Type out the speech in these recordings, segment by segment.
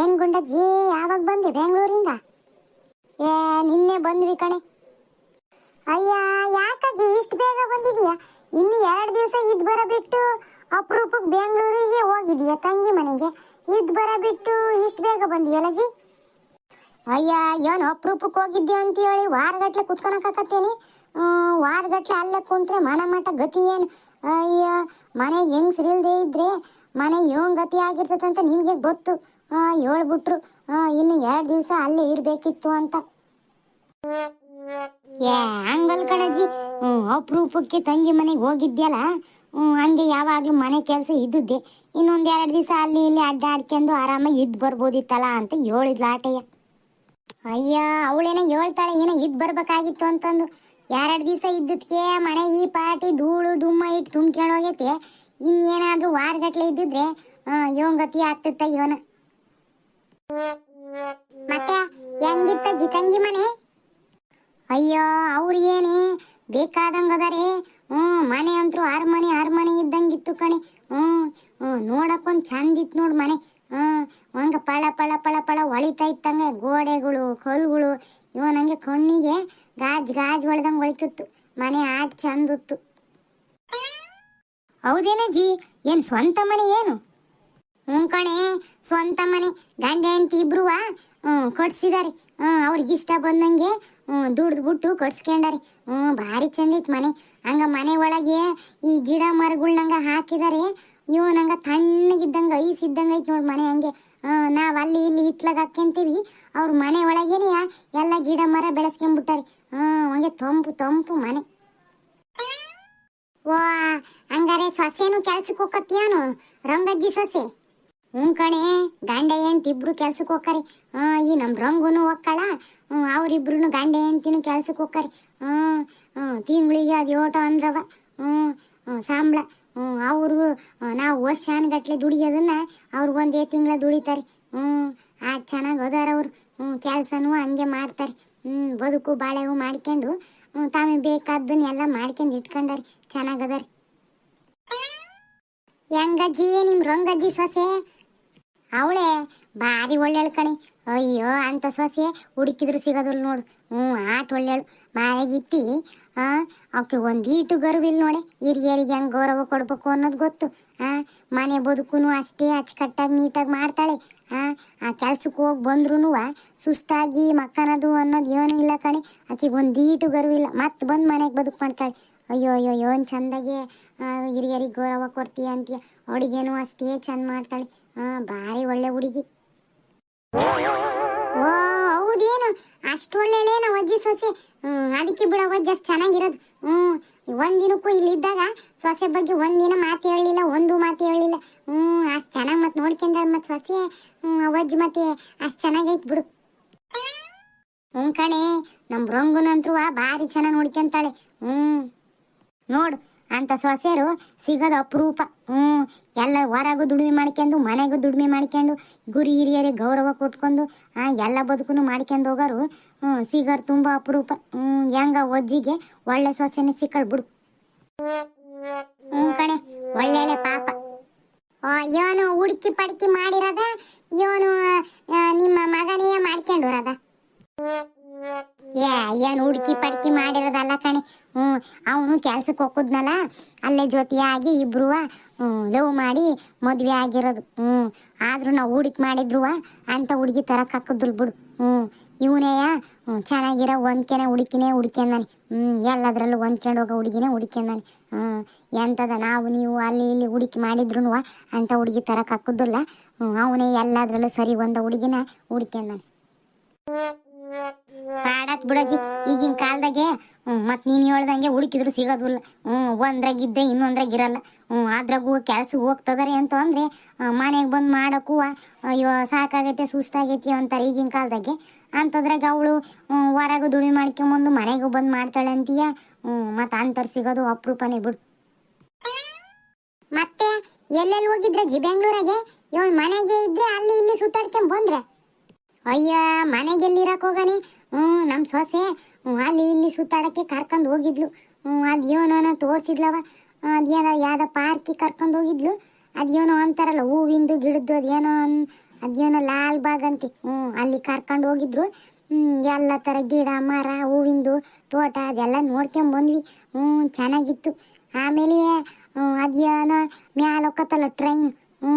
ಏನ್ ಗುಂಡಜ್ಜಿ ಯಾವಾಗ ಬಂದೆ? ಬೆಂಗಳೂರಿಂದ? ಏ, ನಿನ್ನೆ ಬಂದ್ವಿ ಕಣೆ. ಅಯ್ಯ, ಯಾಕಜ್ಜಿ ಇಷ್ಟು ಬೇಗ ಬಂದಿದೀಯಾ? ಇನ್ನು ಎರಡು ದಿವಸ ಇದ್ ಬರ ಬಿಟ್ಟು ಅಪರೂಪಕ್ಕೆ ಬೆಂಗಳೂರಿಗೆ ಹೋಗಿದೀಯ ತಂಗಿ ಮನೆಗೆ? ಇದ್ ಬರ ಬಿಟ್ಟು ಇಷ್ಟು ಬೇಗ ಬಂದಿಯಲ್ಲ ಜಿ? ಅಯ್ಯ, ಏನು ಅಪರೂಪಕ್ಕೆ ಹೋಗಿದ್ದೆ ಅಂತ ಹೇಳಿ ವಾರಗಟ್ಲೆ ಕುತ್ಕೊಳಕತ್ತೀನಿ ವಾರಗಟ್ಲೆ ಅಲ್ಲೇ ಕುಂತ್ರೆ ಮನ ಮಠ ಗತಿ ಏನು? ಅಯ್ಯ, ಮನೆ ಹೆಂಗ್ ಇಲ್ದೇ ಇದ್ರೆ ಮನೆ ಏನ್ ಗತಿ ಆಗಿರ್ತೈತೆ ಅಂತ ನಿಮಗೆ ಗೊತ್ತು. ಹೇಳ್ಬಿಟ್ರು. ಇನ್ನು ಎರಡು ದಿವಸ ಅಲ್ಲೇ ಇರಬೇಕಿತ್ತು ಅಂತ. ಏ ಹಂಗಲ್ ಕಣಜ್ಜಿ ಹ್ಞೂ ಅಪರೂಪಕ್ಕೆ ತಂಗಿ ಮನೆಗೆ ಹೋಗಿದ್ಯಲ್ಲ? ಹ್ಞೂ ಹಂಗೆ ಯಾವಾಗಲೂ ಮನೆ ಕೆಲಸ ಇದ್ದಿದ್ದೆ. ಇನ್ನೊಂದು ಎರಡು ದಿವಸ ಅಲ್ಲಿ ಇಲ್ಲಿ ಅಡ್ಡಾಡ್ಕೊಂಡು ಆರಾಮಾಗಿ ಇದ್ದು ಬರ್ಬೋದಿತ್ತಲ್ಲ ಅಂತ ಹೇಳಿದ್ಲ ಆಟಯ್ಯ. ಅಯ್ಯ, ಅವಳೇನ ಹೇಳ್ತಾಳೆ, ಏನೋ ಇದ್ದು ಬರ್ಬೇಕಾಗಿತ್ತು ಅಂತಂದು. ಎರಡು ದಿವಸ ಇದ್ದದಕ್ಕೆ ಮನೆ ಈ ಪಾಟಿ ಧೂಳು ದುಮ್ಮ ಇಟ್ಟು ತುಂಬ್ಕೊಂಡು ಇನ್ನೇನಾದರೂ ವಾರಗಟ್ಲೆ ಇದ್ದಿದ್ರೆ ಹಾಂ ಗತಿ ಆಗ್ತಿತ್ತ ಇವನ ಮತ್ತೆ ಹೆಂಗಿತ್ತ ಜಿತಂಗಿ ಮನೆ? ಅಯ್ಯೋ ಅವ್ರಿಗೇನೆ ಬೇಕಾದಂಗ ಅದಾರೆ ಹ್ಞೂ, ಮನೆ ಅಂತೂ ಅರಮನೆ ಅರಮನೆ ಇದ್ದಂಗಿತ್ತು ಕಣೆ. ಹ್ಞೂ ಹ್ಞೂ, ನೋಡಕ್ಕೊಂದು ಚಂದ ಇತ್ತು ನೋಡು ಮನೆ. ಹ್ಞೂ, ಹಂಗೆ ಪಳ ಪಳ ಪಳ ಪಳ ಹೊಳಿತಾ ಇತ್ತಂಗೆ ಗೋಡೆಗಳು, ಕಲ್ಗಳು. ಇವ ನಂಗೆ ಕಣ್ಣಿಗೆ ಗಾಜ್ ಗಾಜ್ ಹೊಳ್ದಂಗೆ ಹೊಳಿತಿತ್ತು ಮನೆ ಆಟ ಚಂದಿತ್ತು. ಹೌದೇನೆ ಜಿ? ಏನು ಸ್ವಂತ ಮನೆ ಏನು? ಹ್ಞೂ ಕಣೆ, ಸ್ವಂತ ಮನೆ. ಗಂಡ ಹೆಂಡತಿ ಇಬ್ರು ಹ್ಞೂ ಕೊಡ್ಸಿದಾರೆ. ಹ್ಞೂ ಅವ್ರಿಗೆ ಇಷ್ಟ ಬಂದಂಗೆ ಹ್ಞೂ ದುಡ್ದು ಬಿಟ್ಟು ಕೊಡ್ಸ್ಕೊಂಡಾರೆ. ಹ್ಞೂ ಭಾರಿ ಚಂದ ಐತ್ ಮನೆ. ಹಂಗ ಮನೆ ಒಳಗೆ ಈ ಗಿಡ ಮರಗಳ್ನಂಗ ಹಾಕಿದಾರೆ, ಇವು ನಂಗ ತಣ್ಣಗಿದ್ದಂಗೆ ಐಸ್ ಇದ್ದಂಗೆ ಐತ್ ನೋಡಿ ಮನೆ ಹಂಗೆ. ನಾವ್ ಅಲ್ಲಿ ಇಲ್ಲಿ ಇತ್ಲಾಗ ಹಾಕ್ಯಂತೀವಿ ಅವ್ರ ಮನೆ ಒಳಗೇನೆ ಎಲ್ಲ ಗಿಡ ಮರ ಬೆಳೆಸ್ಕೊಂಡ್ಬಿಟ್ಟಾರೆ ಹ್ಮ್, ಹಂಗೆ ತಂಪು ತಂಪು ಮನೆ. ವಾ ಹಂಗಾರೆ ಸೊಸೆನು ಕೆಲ್ಸಕ್ಕೆ ಹೋಗತ್ತೀಯಾನು ರಂಗಜ್ಜಿ ಸೊಸೆ? ಹ್ಞೂ ಕಣೆ, ಗಂಡ ಹೆಂಡ್ತಿ ಇಬ್ರು ಕೆಲ್ಸಕ್ಕೆ ಹೋಗ್ತಾರೆ ಈ ನಮ್ಮ ರಂಗುನು ಹೋಗ್ಕಳ ಅವರಿಬ್ರು ಗಂಡ ಹೆಂಡ್ತಿನೂ ಕೆಲ್ಸಕ್ಕೆ ಹೋಗ್ತಾರೆ ಹ್ಞೂ ಹ್ಞೂ ತಿಂಗಳಿಗೆ ಅದು ಓಟ ಅಂದ್ರವ. ಹ್ಞೂ ಸಂಬಳ. ಹ್ಞೂ, ಅವರು ನಾವು ವರ್ಷಾನ್ಗಟ್ಲೆ ದುಡಿಯೋದನ್ನ ಅವ್ರಿಗೊಂದೇ ತಿಂಗಳ ದುಡಿತಾರೆ. ಹ್ಞೂ ಆಟ ಚೆನ್ನಾಗಿ ಅದಾರ ಅವರು. ಹ್ಞೂ, ಕೆಲಸನೂ ಹಂಗೆ ಮಾಡ್ತಾರೆ. ಹ್ಞೂ, ಬದುಕು ಬಾಳೆವು ಮಾಡ್ಕೊಂಡು. ತಾವೇ ಬೇಕಾದ್ದನ್ನ ಎಲ್ಲ ಮಾಡ್ಕೊಂಡು ಇಟ್ಕೊಂಡಾರೆ. ಚೆನ್ನಾಗದಾರೆ ಹೆಂಗಜ್ಜಿ ನಿಮ್ಮ ರಂಗಜ್ಜಿ ಸೊಸೆ? ಅವಳೆ, ಭಾರಿ ಒಳ್ಳೆಳು ಕಣಿ. ಅಯ್ಯೋ, ಅಂತ ಸೊಸೆ ಹುಡುಕಿದ್ರು ಸಿಗೋದಿಲ್ಲ ನೋಡು. ಹ್ಞೂ, ಆಟ ಒಳ್ಳೆಳು. ಮಾಯಾಗಿತ್ತಿ ಹಾಂ ಅವಕ್ಕೆ ಒಂದೀಟು ಗರ್ವಿಲ್ಲ ನೋಡಿ. ಹಿರಿಯರಿಗೆ ಹೆಂಗೆ ಗೌರವ ಕೊಡ್ಬೇಕು ಅನ್ನೋದು ಗೊತ್ತು. ಆ, ಮನೆ ಬದುಕು ಅಷ್ಟೇ ಅಚ್ಚುಕಟ್ಟಾಗಿ ನೀಟಾಗಿ ಮಾಡ್ತಾಳೆ. ಆ ಆ ಕೆಲ್ಸಕ್ಕೆ ಹೋಗಿ ಬಂದ್ರೂ ಸುಸ್ತಾಗಿ ಮಕ್ಕನದು ಅನ್ನೋದು ಏನೂ ಇಲ್ಲ ಕಣೆ. ಆಕೆಗೆ ಒಂದೀಟು ಗರ್ವಿಲ್ಲ. ಮತ್ತೆ ಬಂದು ಮನೆಗೆ ಬದುಕು ಮಾಡ್ತಾಳೆ. ಅಯ್ಯೋ ಅಯ್ಯೋ ಏನು ಚಂದಾಗೆ ಹಿರಿಯರಿಗೆ ಗೌರವ ಕೊಡ್ತೀಯ ಅಂತೀಯ? ಅವಳಿಗೇನು ಅಷ್ಟೇ ಚೆಂದ ಮಾಡ್ತಾಳೆ. ಹಾಂ ಭಾರಿ ಒಳ್ಳೆ ಹುಡುಗಿ. ಓ, ಹೌದೇನು? ಅಷ್ಟು ಒಳ್ಳೆಳೇನ ಅಜ್ಜಿ ಸೊಸೆ. ಅದಕ್ಕೆ ಬಿಡ ಜಸ್ಟ್ ಚೆನ್ನಾಗಿರೋದು. ಹ್ಞೂ ಒಂದಿನಕ್ಕೂ ಇಲ್ಲಿದ್ದಾಗ ಸೊಸೆ ಬಗ್ಗೆ ಒಂದಿನ ಮಾತು ಹೇಳಲಿಲ್ಲ, ಒಂದು ಮಾತು ಹೇಳಲಿಲ್ಲ. ಹ್ಞೂ ಅಷ್ಟು ಚೆನ್ನಾಗಿ ಮತ್ತೆ ನೋಡ್ಕೊಂಡಾಳ ಮತ್ತೆ ಸೊಸೆ. ಅವಜ್ಜಿ ಮತ್ತೆ ಅಷ್ಟು ಚೆನ್ನಾಗೈತ್ ಬಿಡು. ಹ್ಞೂ ಕಣೆ ನಮ್ಮ ರಂಗುನಂತ್ರು ಭಾರಿ ಚೆನ್ನಾಗಿ ನೋಡ್ಕೊಂತಾಳೆ. ಹ್ಞೂ ನೋಡು. ಅಂತ ಸೊಸೆಯರು ಸಿಗೋದು ಅಪರೂಪ. ಹ್ಞೂ ಎಲ್ಲ ಹೊರಗೂ ದುಡಿಮೆ ಮಾಡ್ಕೊಂಡು, ಮನೆಗೂ ದುಡಿಮೆ ಮಾಡ್ಕೊಂಡು, ಗುರಿ ಹಿರಿಯರಿಗೆ ಗೌರವ ಕೊಟ್ಕೊಂಡು ಎಲ್ಲ ಬದುಕು ಮಾಡ್ಕೊಂಡು ಹೋಗೋರು ಹ್ಞೂ ಸಿಗೋರು ತುಂಬ ಅಪರೂಪ. ಹ್ಞೂ ಹೆಂಗ ಒಜ್ಜಿಗೆ ಒಳ್ಳೆ ಸೊಸೆನೇ ಸಿಕ್ಕಳು ಬಿಡು. ಹ್ಞೂ ಕಣೆ ಒಳ್ಳೆ ಪಾಪ. ಇವನು ಹುಡುಕಿ ಪಡ್ಕಿ ಮಾಡಿರದ, ಇವನು ನಿಮ್ಮ ಮಗನೇ ಮಾಡ್ಕೊಂಡೋರದ. ಏ ಏನು ಹುಡುಕಿ ಪಡ್ಕಿ ಮಾಡಿರೋದಲ್ಲ ಕಣೆ. ಹ್ಞೂ, ಅವನು ಕೆಲ್ಸಕ್ಕೆ ಹೋಗುದ್ನಲ್ಲ ಅಲ್ಲೇ ಜೊತೆಯಾಗಿ ಇಬ್ರು ಲವ್ ಮಾಡಿ ಮದುವೆ ಆಗಿರೋದು. ಹ್ಞೂ, ಆದ್ರೂ ನಾವು ಹುಡುಕಿ ಮಾಡಿದ್ರುವ ಅಂತ ಹುಡುಗಿ ಥರ ಕಕ್ಕದ್ಲ್ ಬಿಡು. ಹ್ಞೂ ಇವನೇಯ ಚೆನ್ನಾಗಿರೋ ಒಂದ್ಕೆನೆ ಹುಡುಕಿನೇ ಹುಡ್ಕ್ಯಂದಾನೆ. ಹ್ಞೂ, ಎಲ್ಲದರಲ್ಲೂ ಹೊಂದ್ಕೊಂಡು ಹೋಗೋ ಹುಡುಗಿನೇ ಹುಡ್ಕ್ಯಂದಾನೆ. ಹ್ಞೂ ಎಂಥದ ನಾವು, ನೀವು ಅಲ್ಲಿ ಇಲ್ಲಿ ಹುಡುಕಿ ಮಾಡಿದ್ರು ಅಂತ ಹುಡುಗಿ ಥರ ಹಾಕುದಿಲ್ಲ ಅವನೇ ಎಲ್ಲದರಲ್ಲೂ ಸರಿ ಒಂದ ಹುಡುಗಿನ ಹುಡ್ಕ್ಯಂದಾನೆ. ಪಾಡತ್ ಬಿಡಜ್ಜಿ ಈಗಿನ ಕಾಲದಾಗೆ ಮತ್ತು ನೀನು ಹೇಳ್ದಂಗೆ ಹುಡುಕಿದ್ರು ಸಿಗೋದಿಲ್ಲ. ಹ್ಞೂ ಒಂದ್ರಾಗಿದ್ದೆ ಇನ್ನೊಂದ್ರಾಗ ಇರಲ್ಲ ಹ್ಞೂ ಅದ್ರಾಗೂ ಕೆಲಸ ಹೋಗ್ತದಾರೆ ಅಂತ ಅಂದರೆ ಮನೆಗೆ ಬಂದು ಮಾಡೋಕ್ಕೂ ಅಯ್ಯೋ, ಸಾಕಾಗೈತೆ, ಸುಸ್ತಾಗೈತಿ ಅಂತಾರೆ ಈಗಿನ ಕಾಲದಾಗೆ. ಅಂತದ್ರಾಗ ಅವಳು ಹೊರಗೆ ದುಡಿ ಮಾಡ್ಕೊಂಬಂದು ಮನೆಗೂ ಬಂದು ಮಾಡ್ತಾಳೆ ಅಂತೀಯ? ಹ್ಞೂ ಮತ್ತು ಅಂತರ್ ಸಿಗೋದು ಅಪರೂಪನೇ ಬಿಡು. ಮತ್ತೆ ಎಲ್ಲೆಲ್ಲಿ ಹೋಗಿದ್ರೆ ಜಿ ಬೆಂಗಳೂರಾಗೆ? ಇವನ್ ಮನೆಗೆ ಇದ್ರೆ ಅಲ್ಲಿ ಇಲ್ಲಿ ಸುತ್ತಾಡ್ಕೊಂಡ್ ಬಂದ್ರೆ ಅಯ್ಯ ಮನೆಗೆ ಹೋಗಾನಿ ಹೋಗನಿ? ಹ್ಞೂ ನಮ್ಮ ಸೊಸೆ ಅಲ್ಲಿ ಇಲ್ಲಿ ಸುತ್ತಾಡೋಕ್ಕೆ ಕರ್ಕೊಂಡು ಹೋಗಿದ್ಲು. ಹ್ಞೂ ಅದು ಏನೋ ತೋರಿಸಿದ್ಲವ. ಅದೇನೋ ಯಾವ್ದೋ ಪಾರ್ಕಿಗೆ ಕರ್ಕೊಂಡು ಹೋಗಿದ್ಲು. ಅದೇನೋ ಅಂತಾರಲ್ಲ, ಹೂವಿಂದು, ಗಿಡದ್ದು ಅದೇನೋ ಅದೇನೋ ಲಾಲ್ ಬಾಗ್ ಅಂತೆ. ಹ್ಞೂ ಅಲ್ಲಿ ಕರ್ಕೊಂಡು ಹೋಗಿದ್ರು. ಎಲ್ಲ ಥರ ಗಿಡ, ಮರ, ಹೂವಿಂದು, ತೋಟ, ಅದೆಲ್ಲ ನೋಡ್ಕೊಂಡು ಬಂದ್ವಿ. ಹ್ಞೂ ಚೆನ್ನಾಗಿತ್ತು. ಆಮೇಲೆ ಅದೇನೋ ಮ್ಯಾಲ ಹೋಗತ್ತಲ್ಲ ಟ್ರೈನ್ ಹ್ಞೂ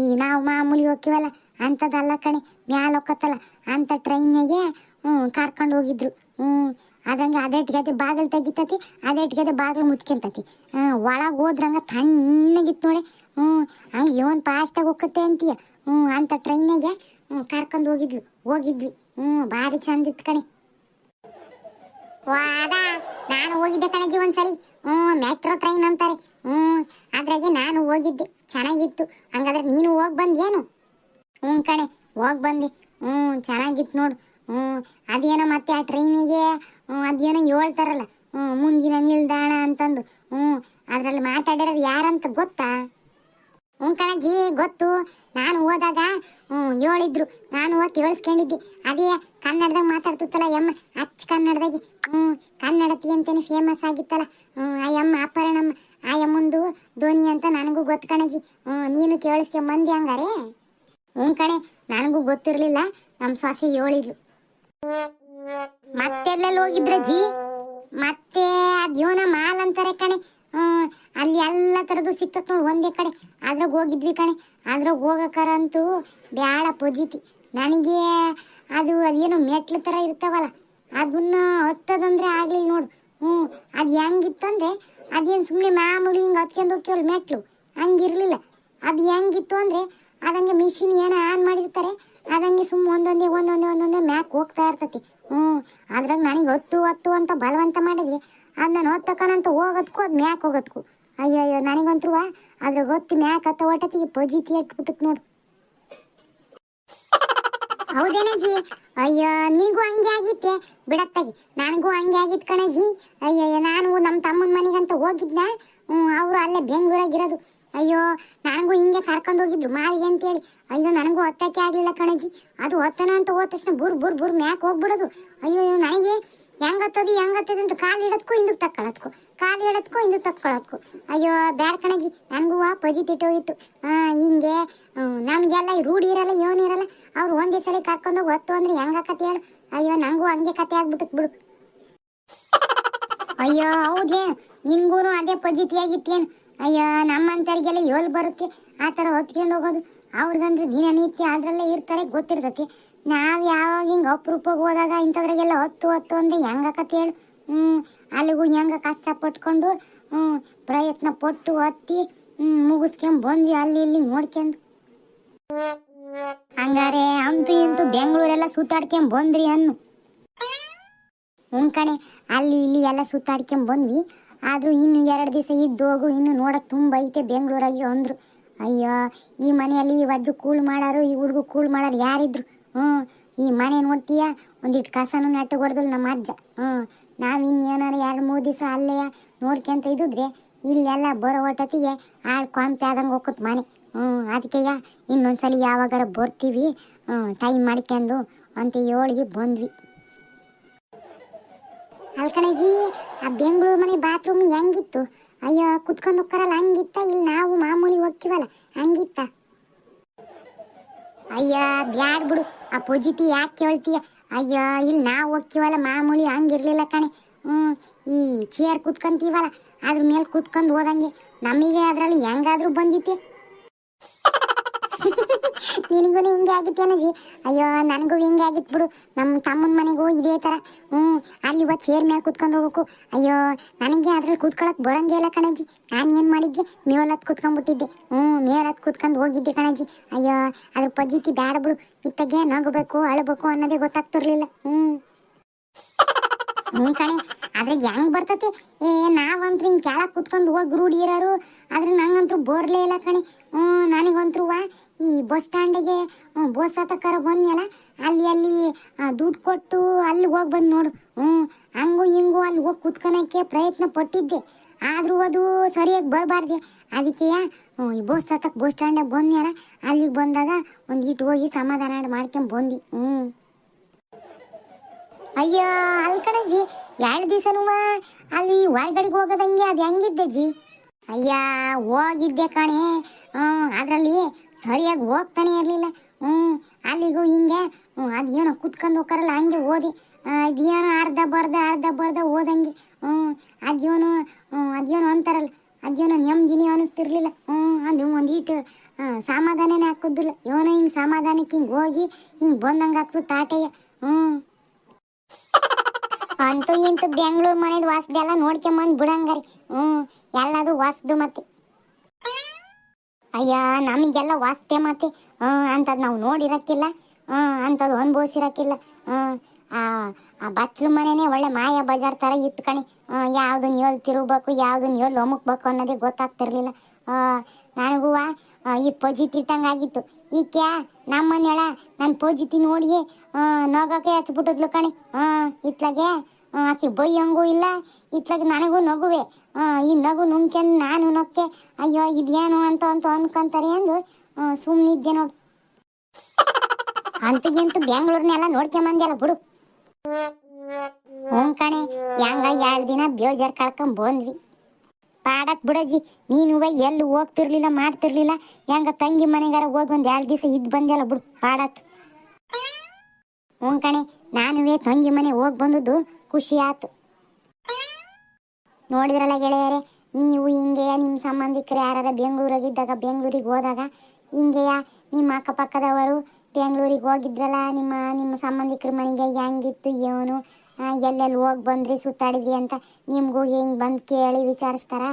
ಈ ನಾವು ಮಾಮೂಲಿ ಹೋಗ್ತೀವಲ್ಲ ಅಂಥದ್ದಲ್ಲ ಕಣೆ ಮ್ಯಾಲ ಹೋಗತ್ತಲ್ಲ ಅಂಥ ಟ್ರೈನ್ನಾಗೆ ಹ್ಞೂ, ಕರ್ಕೊಂಡು ಹೋಗಿದ್ರು. ಹ್ಞೂ, ಅದಂಗೆ ಅದೆಟ್ಗದೆ ಬಾಗಿಲು ತೆಗಿತತಿ ಅದೆಟ್ಗದೆ ಬಾಗಿಲು ಮುಚ್ಕೊಂತತಿ. ಹ್ಞೂ, ಒಳಗೆ ಹೋದ್ರಂಗೆ ತಣ್ಣಗಿತ್ತು ನೋಡಿ. ಹ್ಞೂ, ಹಂಗೆ ಇವನ್ ಫಾಸ್ಟಾಗಿ ಹೋಗುತ್ತೆ ಅಂತೀಯ. ಹ್ಞೂ, ಅಂತ ಟ್ರೈನಿಗೆ ಹ್ಞೂ, ಕರ್ಕೊಂಡು ಹೋಗಿದ್ಲು, ಹೋಗಿದ್ವಿ. ಹ್ಞೂ, ಭಾರಿ ಚಂದ ಇತ್ತು ಕಣೆ. ವಾದ ನಾನು ಹೋಗಿದ್ದೆ ಕಣಜಿ ಒಂದ್ಸಲಿ. ಹ್ಞೂ ಮೆಟ್ರೋ ಟ್ರೈನ್ ಅಂತಾರೆ. ಹ್ಞೂ, ಅದ್ರಾಗೆ ನಾನು ಹೋಗಿದ್ದೆ, ಚೆನ್ನಾಗಿತ್ತು. ಹಂಗಾದ್ರೆ ನೀನು ಹೋಗಿ ಬಂದೇನು ಹ್ಞೂ ಕಣೆ, ಹೋಗಿ ಬಂದೆ. ಹ್ಞೂ, ಚೆನ್ನಾಗಿತ್ತು ನೋಡು. ಹ್ಞೂ ಅದೇನೋ ಮತ್ತೆ ಆ ಟ್ರೈನಿಗೆ ಅದೇನೋ ಹೇಳ್ತಾರಲ್ಲ ಹ್ಞೂ ಮುಂದಿನ ನಿಲ್ದಾಣ ಅಂತಂದು ಹ್ಞೂ ಅದರಲ್ಲಿ ಮಾತಾಡಿರೋದು ಯಾರಂತ ಗೊತ್ತಾ? ಹ್ಞೂ ಕಣಜಿ ಗೊತ್ತು. ನಾನು ಹೋದಾಗ ಹ್ಞೂ ಹೇಳಿದ್ರು. ನಾನು ಹೋಗಿ ಕೇಳಿಸ್ಕೊಂಡಿದ್ದೆ. ಅದೇ ಕನ್ನಡದಾಗ ಮಾತಾಡ್ತಿತ್ತಲ್ಲ ಯಮ್ಮ ಅಚ್ಚ ಕನ್ನಡದಾಗಿ ಹ್ಞೂ ಕನ್ನಡತಿ ಅಂತಲೇ ಫೇಮಸ್ ಆಗಿತ್ತಲ್ಲ ಹ್ಞೂ ಆ ಯಮ್ಮ ಅಪರ್ಣಮ್ಮ, ಆ ಯಮ್ಮಂದು ಧ್ವನಿ ಅಂತ ನನಗೂ ಗೊತ್ತು ಕಣಜಿ ಹ್ಞೂ ನೀನು ಕೇಳಿಸ್ಕೊಂಬಂದಿ ಹಂಗಾರೆ? ಹ್ಞೂ ಕಣೆ, ನನಗೂ ಗೊತ್ತಿರಲಿಲ್ಲ. ನಮ್ಮ ಸೊಸೆ ಹೇಳಿದ್ಲು. ಮತ್ತೆಲ್ಲೆಲ್ಲಿ ಹೋಗಿದ್ರ ಜಿ ಮತ್ತೆ ಅದ್ಯೋನ ಮಾಲ್ ಅಂತಾರೆ ಕಣೆ. ಅಲ್ಲಿ ಎಲ್ಲ ತರದು ಸಿಕ್ತತ್ ನೋಡಿ ಒಂದೇ ಕಡೆ. ಅದ್ರಾಗ ಹೋಗಿದ್ವಿ ಕಣೆ. ಅದ್ರಾಗ ಹೋಗಕರಂತೂ ಬ್ಯಾಡ ಪೊಜಿತಿ. ನನಗೆ ಅದು ಅದೇನು ಮೆಟ್ಲು ಥರ ಇರ್ತಾವಲ್ಲ, ಅದನ್ನ ಹತ್ತದಂದ್ರೆ ಆಗ್ಲಿಲ್ಲ ನೋಡು. ಹ್ಞೂ ಅದು ಹೆಂಗಿತ್ತಂದ್ರೆ ಅದೇನು ಸುಮ್ಮನೆ ಮಾಮೂಲಿ ಹಿಂಗೆ ಹತ್ಕೊಂಡು ಹೋಗ್ತೀವಲ್ಲ ಮೆಟ್ಲು? ಹಂಗಿರ್ಲಿಲ್ಲ. ಅದು ಹೆಂಗಿತ್ತು ಅಂದರೆ ಅದಂಗೆ ಮಿಷಿನ್ ಏನೋ ಆನ್ ಮಾಡಿರ್ತಾರೆ. ಅದಂಗೆ ಸುಮ್ಮ ಒಂದೊಂದೇ ಒಂದೊಂದೇ ಒಂದೊಂದೇ ಮ್ಯಾಕ್ ಹೋಗ್ತಾ ಇರ್ತತಿ. ಹ್ಞೂ, ಅದ್ರಾಗ ನನಗೆ ಹತ್ತು ಹತ್ತು ಅಂತ ಬಲವಂತ ಮಾಡಿದ್ವಿ. ಅದು ನಾನು ಹೊತ್ತಕನಂತ ಹೋಗೋದಕ್ಕೂ ಅದು ಮ್ಯಾಕ್ ಹೋಗೋದಕ್ಕೂ ಅಯ್ಯೋ ಅಯ್ಯೋ ನನಗಂತ್ರು ಅದ್ರಾಗ ಹೊತ್ತು ಮ್ಯಾಕ್ ಹತ್ತ ಒಟ್ಟತಿಗೆ ಪೊಜಿತಿ ಇಟ್ಬಿಟ್ಟತ್ ನೋಡು. ಹೌದೇನಜ್ಜಿ? ಅಯ್ಯೋ ನಿನಗೂ ಹಂಗೆ ಆಗಿತ್ತೆ. ಬಿಡತ್ತಾಗಿ. ನನಗೂ ಹಂಗೆ ಆಗಿತ್ತು ಕಣಜ್ಜಿ. ಅಯ್ಯಯ್ಯ, ನಾನು ನಮ್ಮ ತಮ್ಮನ ಮನೆಗಂತ ಹೋಗಿದ್ನ? ಹ್ಞೂ, ಅವರು ಅಲ್ಲೇ ಬೆಂಗಳೂರಾಗಿರೋದು ಅಯ್ಯೋ, ನನಗೂ ಹಿಂಗೆ ಕರ್ಕೊಂಡು ಹೋಗಿದ್ರು ಮಾಳಿಗೆ ಅಂತೇಳಿ. ಅಯ್ಯೋ, ನನಗೂ ಒತ್ತಕ್ಕೆ ಆಗಲಿಲ್ಲ ಕಣಜ್ಜಿ. ಅದು ಒತ್ತನ ಅಂತ ಹೋದ ತಕ್ಷಣ ಬುರ್ ಬುರ್ ಬುರ್ ಮ್ಯಾಕ್ ಹೋಗ್ಬಿಡೋದು. ಅಯ್ಯೋ ನನಗೆ ಹೆಂಗತ್ತದು ಹೆಂಗತ್ತದು ಅಂತ ಕಾಲು ಇಡೋದಕ್ಕೂ ಹಿಂದಕ್ಕೆ ತಕ್ಕೊಳ್ಳೋದಕ್ಕೂ ಕಾಲು ಇಡೋದಕ್ಕೂ ಹಿಂದಕ್ಕೆ ತಕ್ಕೊಳ್ಳೋದಕ್ಕೂ ಅಯ್ಯೋ, ಬ್ಯಾಡ ಕಣಜ್ಜಿ, ನನಗೂ ಪಜಿ ತಿಟ್ಟೋಗಿತ್ತು ಹಿಂಗೆ ನಮಗೆಲ್ಲ ರೂಢಿ ಇರಲ್ಲ, ಏನು ಇರಲ್ಲ. ಅವ್ರು ಒಂದೇ ಸಲ ಕರ್ಕೊಂಡೋಗಿ ಒತ್ತು ಅಂದ್ರೆ ಹೆಂಗಾಕತ್ತೆ ಹೇಳು. ಅಯ್ಯೋ ನನಗೂ ಹಂಗೆ ಕತೆ ಆಗ್ಬಿಟ್ಟು ಬಿಡು. ಅಯ್ಯೋ ಹೌದೇ ನಿನ್ಗೂ ಅದೇ ಪಜಿತಿ ಆಗಿತ್ತೇನು ಅಯ್ಯೋ ನಮ್ಮಂತರಿಗೆಲ್ಲ ಯೋಲ್ ಬರುತ್ತೆ. ಆ ಥರ ಹೊತ್ಕೊಂಡು ಹೋಗೋದು ಅವ್ರಿಗಂದ್ರೆ ದಿನನಿತ್ಯ ಅದರಲ್ಲೇ ಇರ್ತಾರೆ, ಗೊತ್ತಿರ್ತತಿ. ನಾವು ಯಾವಾಗ ಹಿಂಗೆ ಅಪರೂಪಕ್ಕೆ ಹೋದಾಗ ಇಂಥದ್ರಾಗೆಲ್ಲ ಹತ್ತು ಹೊತ್ತು ಅಂದರೆ ಹೆಂಗಾಕತ್ತೆ ಹೇಳು? ಹ್ಞೂ ಅಲ್ಲಿಗೂ ಹೆಂಗ ಕಷ್ಟಪಟ್ಕೊಂಡು ಹ್ಞೂ ಪ್ರಯತ್ನ ಪಟ್ಟು ಹತ್ತಿ ಮುಗಿಸ್ಕೊಂಡ್ ಬಂದ್ವಿ ಅಲ್ಲಿ ಇಲ್ಲಿ ನೋಡ್ಕೊಂಡು. ಹಂಗಾರೆ ಅಂತೂ ಇಂತೂ ಬೆಂಗಳೂರೆಲ್ಲ ಸುತ್ತಾಡ್ಕೊಂಡ್ ಬಂದ್ರಿ ಅನ್ನು. ಹ್ಞೂ ಕಣೆ, ಅಲ್ಲಿ ಇಲ್ಲಿ ಎಲ್ಲ ಸುತ್ತಾಡ್ಕೊಂಡ್ ಬಂದ್ವಿ. ಆದ್ರೂ ಇನ್ನು ಎರಡು ದಿವಸ ಇದ್ದು ಹೋಗು, ಇನ್ನು ನೋಡಕ್ ತುಂಬ ಐತೆ ಬೆಂಗಳೂರಾಗಿ ಅಂದ್ರು. ಅಯ್ಯೋ, ಈ ಮನೆಯಲ್ಲಿ ಈ ವಜ್ಜು ಕೂಲ್ ಮಾಡಾರು, ಈ ಹುಡುಗು ಕೂಲ್ ಮಾಡಾರು ಯಾರಿದ್ರು? ಹ್ಞೂ, ಈ ಮನೆ ನೋಡ್ತೀಯ? ಒಂದಿಟ್ಟು ಕಸನು ನೆಟ್ಟು ಹೊಡೆದಲ್ ನಮ್ಮ ಅಜ್ಜ. ಹ್ಞೂ, ನಾವು ಇನ್ನೇನಾರು ಎರಡು ಮೂರು ದಿವಸ ಅಲ್ಲೇ ನೋಡ್ಕೊಂತ ಇದ್ದಿದ್ರೆ ಇಲ್ಲೆಲ್ಲ ಬರೋ ಹೊಟ್ಟತಿಗೆ ಆಳ್ ಕೊಂಪೆ ಆದಂಗೆ ಹೋಗತ್ ಮನೆ. ಹ್ಞೂ ಅದಕ್ಕೆಯ ಇನ್ನೊಂದ್ಸಲಿ ಯಾವಾಗಾರ ಬರ್ತೀವಿ. ಹ್ಞೂ, ಟೈಮ್ ಮಾಡ್ಕೊಂಡು ಅಂತ ಹೇಳಿ ಬಂದ್ವಿ. ಅಲ್ಕಣಜಿ, ಆ ಬೆಂಗಳೂರು ಮನೆ ಬಾತ್ರೂಮ್ ಹೆಂಗಿತ್ತು? ಅಯ್ಯೋ, ಕುತ್ಕೊಂಡು ಹೋಗ್ತಾರಲ್ಲ ಹಂಗಿತ್ತ? ಇಲ್ಲಿ ನಾವು ಮಾಮೂಲಿ ಹೋಗ್ತೀವಲ್ಲ, ಹಂಗಿತ್ತ? ಅಯ್ಯ, ಬ್ಯಾಡ್ ಬಿಡು, ಆ ಪೊಜಿತಿ ಯಾಕೆ ಕೇಳ್ತೀಯ? ಅಯ್ಯೋ, ಇಲ್ಲಿ ನಾವು ಹೋಗ್ತೀವಲ್ಲ, ಮಾಮೂಲಿ ಹಂಗಿರ್ಲಿಲ್ಲ ಕಣೆ. ಹ್ಞೂ ಈ ಚೇರ್ ಕುತ್ಕೊಂತೀವಲ್ಲ, ಅದ್ರ ಮೇಲೆ ಕುತ್ಕೊಂಡು ಹೋದಂಗೆ ನಮಗೆ ಅದರಲ್ಲಿ ಹೆಂಗಾದ್ರೂ ಬಂದಿತ್ತೆ. ನಿನಗೂ ಹಿಂಗೆ ಆಗಿತ್ತು ಅಣ್ಣಜಿ? ಅಯ್ಯೋ, ನನಗೂ ಹಿಂಗೆ ಆಗಿತ್ತು ಬಿಡು. ನಮ್ಮ ತಮ್ಮನ ಮನೆಗೂ ಇದೇ ಥರ. ಹ್ಞೂ, ಅಲ್ಲಿ ಇವತ್ತು ಚೇರ್ ಮೇಲೆ ಕುತ್ಕೊಂಡು ಹೋಗ್ಬೇಕು. ಅಯ್ಯೋ, ನನಗೆ ಅದ್ರಲ್ಲಿ ಕೂತ್ಕೊಳ್ಳೋಕೆ ಬರಂಗೇ ಇಲ್ಲ ಕಣಜ್ಜಿ ನಾನು ಏನು ಮಾಡಿದ್ದೆ? ಮೇಲತ್ ಕುತ್ಕೊಂಡ್ಬಿಟ್ಟಿದ್ದೆ. ಹ್ಞೂ ಮೇಲತ್ ಕುತ್ಕೊಂಡು ಹೋಗಿದ್ದೆ ಕಣಜ್ಜಿ ಅಯ್ಯೋ, ಅದ್ರ ಪದ್ಧತಿ ಬೇಡ ಬಿಡು. ಇತ್ತಗೆ ನಗಬೇಕು, ಅಳಬೇಕು ಅನ್ನೋದೇ ಗೊತ್ತಾಗ್ತಿರಲಿಲ್ಲ. ಹ್ಞೂ. ಹ್ಞೂ ಕಣೆ. ಆದ್ರೆ ಹೆಂಗ್ ಬರ್ತತಿ? ಏ, ನಾವಂತ್ರು ಹಿಂಗೆ ಕೆಳಗೆ ಕುತ್ಕೊಂಡು ಹೋಗಿ ರೂಢಿ ಇರೋರು, ಆದ್ರೆ ನಂಗಂತೂ ಬೋರ್ಲೇ ಇಲ್ಲ ಕಣೆ. ಹ್ಞೂ ನನಗಂತೂ ಈ ಬಸ್ ಸ್ಟ್ಯಾಂಡಿಗೆ ಬಸ್ ಹತ್ತಕ್ಕಾರ ಬಂದ್ಯಲ್ಲ ಅಲ್ಲಿ ಅಲ್ಲಿ ದುಡ್ಡು ಕೊಟ್ಟು ಅಲ್ಲಿ ಹೋಗಿ ಬಂದು ನೋಡು. ಹ್ಞೂ ಹಂಗು ಹಿಂಗು ಅಲ್ಲಿ ಹೋಗಿ ಕುತ್ಕೊಳಕ್ಕೆ ಪ್ರಯತ್ನ ಪಟ್ಟಿದ್ದೆ. ಆದರೂ ಅದು ಸರಿಯಾಗಿ ಬರಬಾರ್ದೆ. ಅದಕ್ಕೆ ಈ ಬಸ್ ಹತ್ತಕ್ಕೆ ಬಸ್ ಸ್ಟ್ಯಾಂಡಾಗ ಬಂದ್ಯಾರ ಅಲ್ಲಿಗೆ ಬಂದಾಗ ಒಂದು ಇಟ್ಟು ಹೋಗಿ ಸಮಾಧಾನ ಮಾಡ್ಕೊಂಡು ಬಂದು ಹ್ಞೂ ಅಯ್ಯೋ, ಅಲ್ಲಿ ಎರಡು ದಿವಸನೂ ಅಲ್ಲಿ ಹೊರಗಡೆಗೆ ಹೋಗೋದಂಗೆ ಅದು ಹೆಂಗಿದ್ದೆ ಜಿ? ಅಯ್ಯ, ಹೋಗಿದ್ದೆ ಕಣೆ. ಹ್ಞೂ, ಅದರಲ್ಲಿ ಸರಿಯಾಗಿ ಹೋಗ್ತಾನೆ ಇರಲಿಲ್ಲ. ಹ್ಞೂ, ಅಲ್ಲಿಗೂ ಹಿಂಗೆ, ಹ್ಞೂ, ಅದೇನೋ ಕುತ್ಕೊಂಡು ಹೋಗ್ಕಾರಲ್ಲ ಹಂಗೆ ಓದಿ ಅದೇನೋ ಅರ್ಧ ಬರ್ದ ಅರ್ಧ ಬರ್ದ ಓದಂಗೆ, ಹ್ಞೂ, ಅದೇನು, ಹ್ಞೂ, ಅದೇನೋ ಅಂತಾರಲ್ಲ, ಅದೇನೋ ನೆಮ್ಮದಿನಿ ಅನಿಸ್ತಿರ್ಲಿಲ್ಲ. ಹ್ಞೂ, ಅದು ಒಂದು ಸಮಾಧಾನನೇ ಹಾಕೋದಿಲ್ಲ ಇವನೋ ಹಿಂಗೆ ಸಮಾಧಾನಕ್ಕೆ ಹಿಂಗೆ ಹೋಗಿ, ಹಿಂಗೆ ಬಂದಂಗೆ ಆಗ್ತದೆ ತಾಟಯ್ಯ ಹ್ಞೂ. ಅಂತೂ ಇಂತೂ ಬೆಂಗಳೂರು ಮನೆದು ವಾಸದೆಲ್ಲ ನೋಡ್ಕೊಂಬಂದು ಬಿಡಂಗಾರಿ. ಹ್ಞೂ ಎಲ್ಲದು ವಾಸದು ಮತ್ತೆ. ಅಯ್ಯ, ನಮಗೆಲ್ಲ ವಾಸದೆ ಮತ್ತೆ. ಹ್ಞೂ ಅಂಥದ್ದು ನಾವು ನೋಡಿರಕ್ಕಿಲ್ಲ. ಹ್ಞೂ ಅಂಥದ್ದು ಅನುಭವಿಸಿರಕ್ಕಿಲ್ಲ. ಹ್ಞೂ ಆ ಬಚ್ಚಲ ಮನೆನೇ ಒಳ್ಳೆ ಮಾಯ ಬಜಾರ್ ಥರ ಇತ್ತು ಕಣಿ. ಯಾವ್ದನ್ನ ಎಲ್ಲಿ ತಿರುಗಬೇಕು, ಯಾವುದು ಎಲ್ಲಿ ಒಮಕ್ಬೇಕು ಅನ್ನೋದೇ ಗೊತ್ತಾಗ್ತಿರ್ಲಿಲ್ಲ. ನನಗೂ ಈ ಪೊಜಿ ತಿಟ್ಟಂಗಾಗಿತ್ತು. ಈಕೆ ನಮ್ಮ ಮನೆಯಳ ನನ್ನ ಪೂಜಿತಿ ನೋಡಿ ನಗಕ್ಕೆ ಬಿಟ್ಟದ್ಲು ಕಣಿ. ಇತ್ಲಾಗೆ ಆಕೆ ಬೈಯಂಗೂ ಇಲ್ಲ. ಇತ್ಲಾಗ ನನಗೂ ನಗುವೆ. ಈ ನಗು ನುಂಗ್ಕೆಂದು ನಾನು ನೊಕ್ಕೆ. ಅಯ್ಯೋ ಇದೇನು ಅಂತ ಅಂತ ಅನ್ಕೊಂತಾರೆ ಅಂದು ಸುಮ್ಮನಿದ್ದೆ ನೋಡು. ಅಂತಗಿಂತೂ ಬೆಂಗಳೂರ್ನೆಲ್ಲ ನೋಡ್ಕೊಂಬಂದೆಲ್ಲ ಬಿಡು. ಹ್ಞೂ ಕಣೆ ಹೆಂಗ ಎರಡು ದಿನ ಬೇಜಾರು ಕಳ್ಕೊಂಡ್ ಬಂದ್ವಿ. ಪಾಡಕ್ ಬಿಡಜ್ಜಿ ನೀನು ಎಲ್ಲಿ ಹೋಗ್ತಿರ್ಲಿಲ್ಲ, ಮಾಡ್ತಿರ್ಲಿಲ್ಲ, ಹೆಂಗ ತಂಗಿ ಮನೆಗಾರ ಹೋಗಿ ಒಂದು ಎರಡು ದಿವಸ ಇದ್ದು ಬಂದೆಲ್ಲ ಬಿಡು ಪಾಡತ್ ಹ್ಞೂ ಕಣೆ ನಾನುವೇ ತಂಗಿ ಮನೆ ಹೋಗಿ ಬಂದದ್ದು ಖುಷಿ ಆಯ್ತು ನೋಡಿದ್ರಲ್ಲ ಗೆಳೆಯರೇ, ನೀವು ಹಿಂಗೆಯ ನಿಮ್ಮ ಸಂಬಂಧಿಕರು ಯಾರ ಬೆಂಗಳೂರಾಗಿದ್ದಾಗ ಬೆಂಗಳೂರಿಗೆ ಹೋದಾಗ, ಹಿಂಗೆಯ ನಿಮ್ಮ ಅಕ್ಕಪಕ್ಕದವರು ಬೆಂಗಳೂರಿಗೆ ಹೋಗಿದ್ರಲ್ಲ, ನಿಮ್ಮ ನಿಮ್ಮ ಸಂಬಂಧಿಕರ ಮನೆಗೆ ಹೆಂಗಿತ್ತು, ಏನು? ಎಲ್ಲೆಲ್ಲಿ ಹೋಗಿ ಬಂದ್ರಿ, ಸುತ್ತಾಡಿದ್ರಿ ಅಂತ ನಿಮಗೂ ಹೆಂಗೆ ಬಂದು ಕೇಳಿ ವಿಚಾರಿಸ್ತಾರ.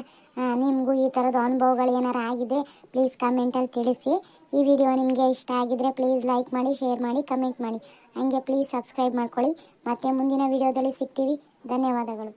ನಿಮಗೂ ಈ ಥರದ ಅನುಭವಗಳು ಏನಾರು ಆಗಿದೆ ಪ್ಲೀಸ್ ಕಮೆಂಟಲ್ಲಿ ತಿಳಿಸಿ. ಈ ವಿಡಿಯೋ ನಿಮಗೆ ಇಷ್ಟ ಆಗಿದ್ರೆ ಪ್ಲೀಸ್ ಲೈಕ್ ಮಾಡಿ ಶೇರ್ ಮಾಡಿ ಕಮೆಂಟ್ ಮಾಡಿ. ಹಾಗೆ ಪ್ಲೀಸ್ ಸಬ್ಸ್ಕ್ರೈಬ್ ಮಾಡ್ಕೊಳ್ಳಿ. ಮತ್ತೆ ಮುಂದಿನ ವಿಡಿಯೋದಲ್ಲಿ ಸಿಗ್ತೀವಿ. ಧನ್ಯವಾದಗಳು.